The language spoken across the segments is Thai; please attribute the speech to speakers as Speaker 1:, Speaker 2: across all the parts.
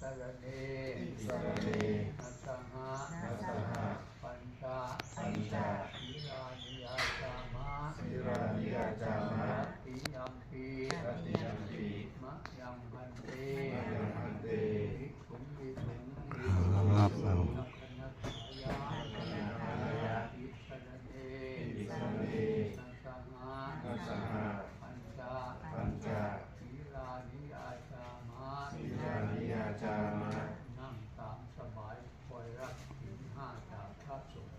Speaker 1: สรเน
Speaker 2: ติสรเน
Speaker 1: นัสสหะ
Speaker 2: นัสสหะ
Speaker 1: ปัญจ
Speaker 2: ปัญจ
Speaker 1: ศีลานิยาจามะ
Speaker 2: สีรานิยาจามะ
Speaker 1: ติยัมปี
Speaker 2: รัตติยัมปี
Speaker 1: มะยังพันเต
Speaker 2: มะยังพันเต
Speaker 1: ภิกขุวิถุง
Speaker 3: ครับเอา
Speaker 1: นักนักขายาอิสรเน
Speaker 2: ติสรเน
Speaker 1: นัสสหะ
Speaker 2: นัสสหะ
Speaker 1: ปัญจ
Speaker 2: ปัญจ
Speaker 1: ศีลานิยาจามะ
Speaker 2: สีรานิยาจามะ
Speaker 1: นั่งตามสบายคอยรับถึงห้าจากพระสงฆ์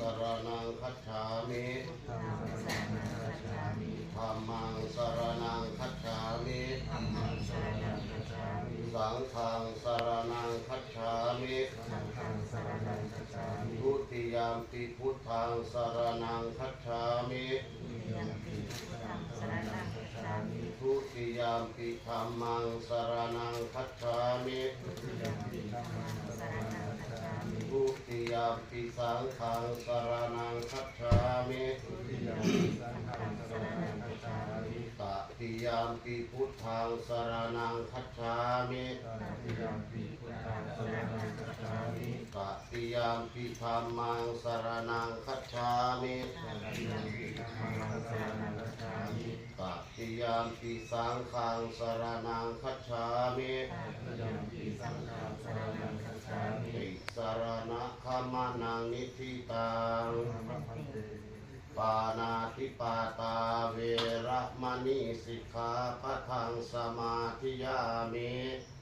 Speaker 4: สรณังคัจฉามิ
Speaker 2: ธัมมังสรณังคัจฉามิ
Speaker 4: ธัมมังสรณังคัจฉามิ
Speaker 2: ธัมมังสรณังคัจฉามิ
Speaker 4: สังฆังสรณังคัจฉามิ
Speaker 2: สังฆังสรณังคัจฉามิ
Speaker 4: ทุติยามปิพุทธังสรณังคัจฉามิ
Speaker 2: ยัมปิพุทธังสรณังคัจฉามิ
Speaker 4: ทุติยามปิธรรมังสรณังคัจฉามิ
Speaker 2: ยัมปิธัมมังสรณังคัจฉามิ
Speaker 4: ทุ พพิสังขังสา
Speaker 2: รนังคัจฉามิ
Speaker 4: ตติยามปิพุทธังสรณังคัจฉามิ
Speaker 2: ตติยัมปิพุทธังสรณังคัจฉามิ
Speaker 4: ตติยามปิธรรมังสรณังคัจฉามิ
Speaker 2: ตติยัมปิธัมมังสรณังคัจฉามิ
Speaker 4: ตติยามปิสังฆังสรณังคัจฉามิ
Speaker 2: ตติยัมปิสังฆังสรณังคัจฉามิ
Speaker 4: ติสรณะขมานังนิธิตัง
Speaker 2: ธัมมังพันเต
Speaker 4: ปานาติปาตาเวระมณีสิกขาปะทังสมาธิยามิ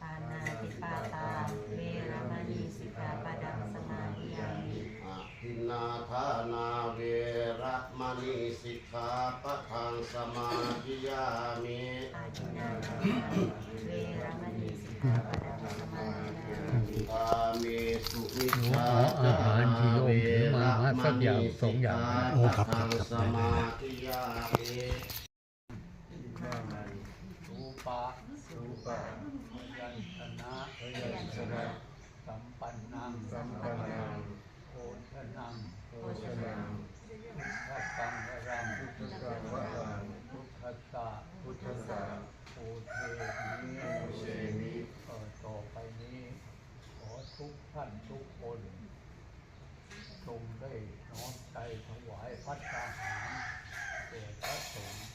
Speaker 5: ปานาติปาตาเวรมณีสิกขาปดังสมาธิยามิ
Speaker 4: อะทินนาทานาเวระมณีสิกขาปะทังสมาธิยามิ
Speaker 5: อาทินนาทานาเวรมณีสิกขาปดังสมาธิยามิ
Speaker 4: กาเมสุมิชฌา
Speaker 1: ขออาหารที่โยมถือมามาสัก อย่างสองอย่าง
Speaker 3: โอ้ครับ
Speaker 4: ปะทัง
Speaker 3: ครับ
Speaker 4: สมาธิยามิ
Speaker 2: นามัย
Speaker 1: รูปะ
Speaker 2: รูปะ
Speaker 1: ยัญชนะ
Speaker 2: พยัญชนะ
Speaker 1: สัมปันนัง
Speaker 2: สัมปันนัง
Speaker 1: โภชนัง
Speaker 2: โภชนัง
Speaker 1: ทัพพังวรัง
Speaker 2: พุทธังวะรัง
Speaker 1: พุทธัสสะ
Speaker 2: พุทธัสสะ
Speaker 1: โอเทนิ
Speaker 2: โอเชมิ
Speaker 1: เอ่อต่อไปนี้ ขอทุกท่านทุกคน จงได้น้อมใจถวายพัฒนาหารแด่พระสงฆ์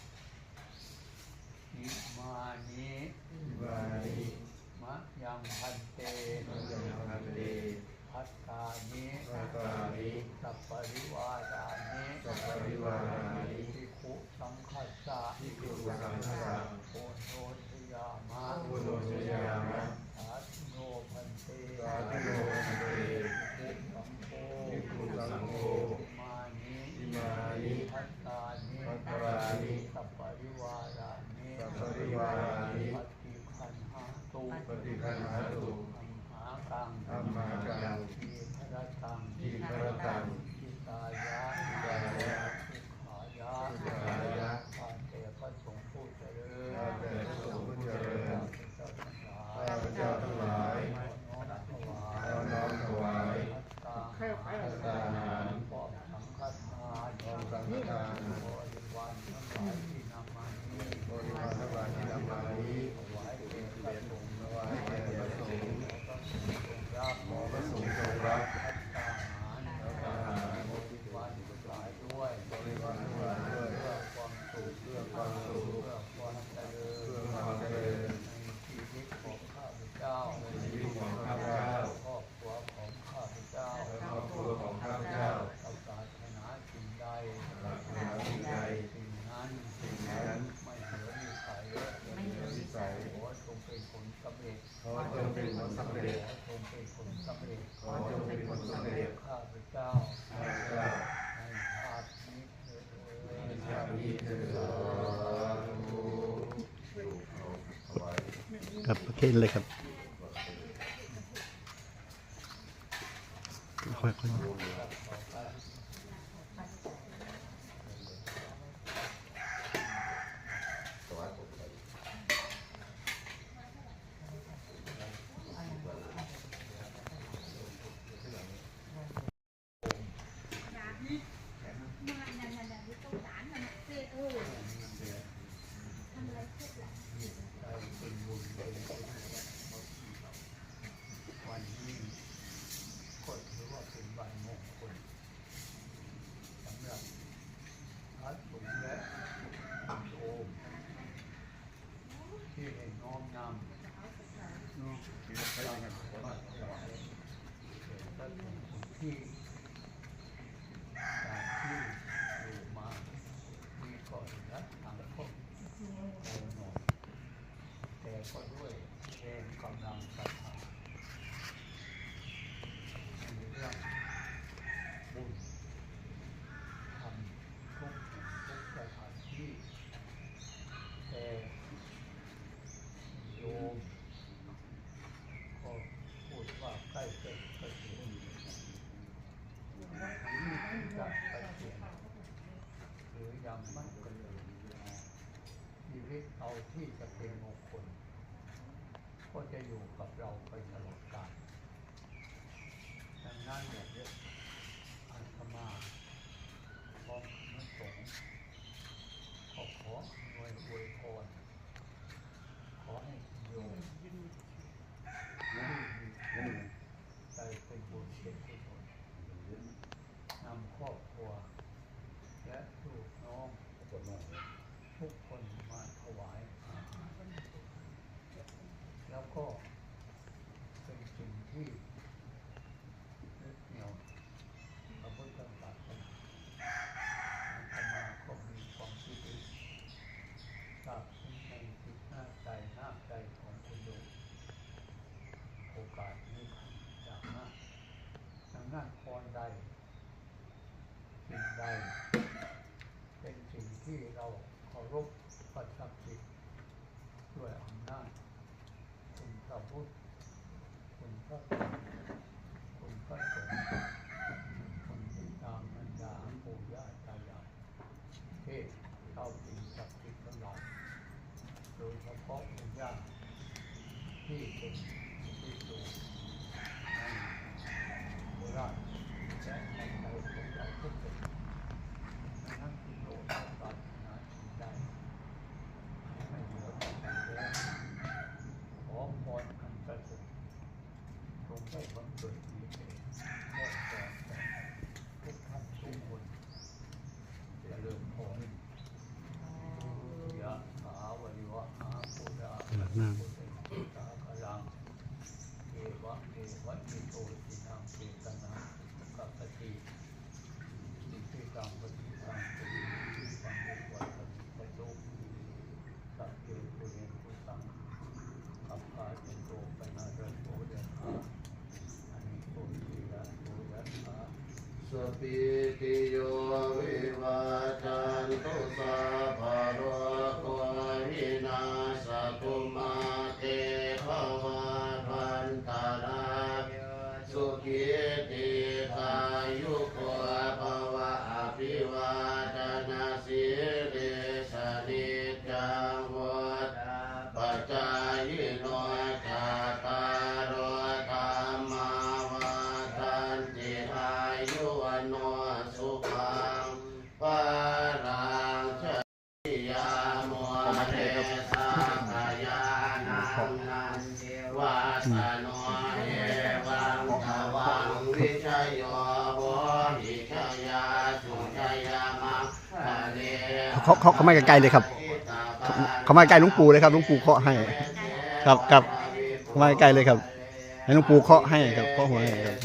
Speaker 1: อิมานิ
Speaker 2: อิมานิ
Speaker 1: มะยังพันเต
Speaker 2: มัจยังพันเต
Speaker 1: พัตตานิ
Speaker 2: วาตานิ
Speaker 1: สัพปริวารานิ
Speaker 2: สัพพะริวารานิ
Speaker 1: ภิกขุสังฆัสสะ
Speaker 2: ภิกขุสังฆะสะ
Speaker 1: โอโนชยามะ
Speaker 2: โอโนชยามะ
Speaker 1: สาธุโนพันเต
Speaker 2: สาธุโนพันเต
Speaker 1: ภิกขุสังโฆ
Speaker 2: ภิกขุสังโฆ
Speaker 1: อิมานิ
Speaker 2: อิมานิ
Speaker 1: พัตตานิ
Speaker 2: ภัตตานิ
Speaker 1: สัพปริวารานิ
Speaker 2: สัพพะริวารานิ
Speaker 1: ปฏิคันหาตุ
Speaker 2: ปฏิคันหาตุ
Speaker 1: อัมหากัง
Speaker 2: ธัมมากัง
Speaker 1: ทีพระตัง
Speaker 2: ทีฆร ตัง
Speaker 1: ทิตายะ
Speaker 2: กายะ
Speaker 1: สุขายะ
Speaker 2: กายะ
Speaker 1: ข้าแต่พระสงฆ์ผู้เจริญ
Speaker 2: ข้าแต่พระสงฆ์ผู้เจริญ
Speaker 1: ข้าพเจ้าทั้งหลาย
Speaker 2: ข้าพเจ้าทั้งหลาย
Speaker 1: ขอน้อมถวาย
Speaker 2: อั
Speaker 1: ตตาหารปอบสังฆทาน
Speaker 2: ปอบสังฆทาน
Speaker 1: บริวารทั้งหลาย heerlijk. Hmm. ิดเอาที่จะเป็นมงคลก็จะอยู่กับเราไปตลอดกาลดังนั้นเนี่ยอัตมาพร้อมนักสงฆ์ขอขอหน่วยอวยพรขอให้โยม เราเคารพประชักดิ์ด้วยอำนาจคุณพระพุทธคุณพระคุณพระสงฆ์คุณพิตามนันดาปู่ย่าตายายเทพเข้าสิ่งศักดิ์สิทมลายโดยเฉพาะปู่ย่าที่เป็น ติโย
Speaker 4: วิวาจันตุสั เขาเขา
Speaker 3: เไม่ไกลเลยครับเขาเไม่ไกลลุงปูเลยครับลุงปูเคาะให้ ครับครับไม่ไกลเลยครับให้ลุงปูเคาะให้ครับเคาะหัวให้ครับ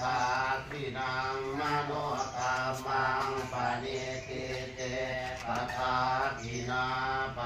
Speaker 3: ทา
Speaker 4: พินังมโนกรรมังปณิติเตปทาพินาป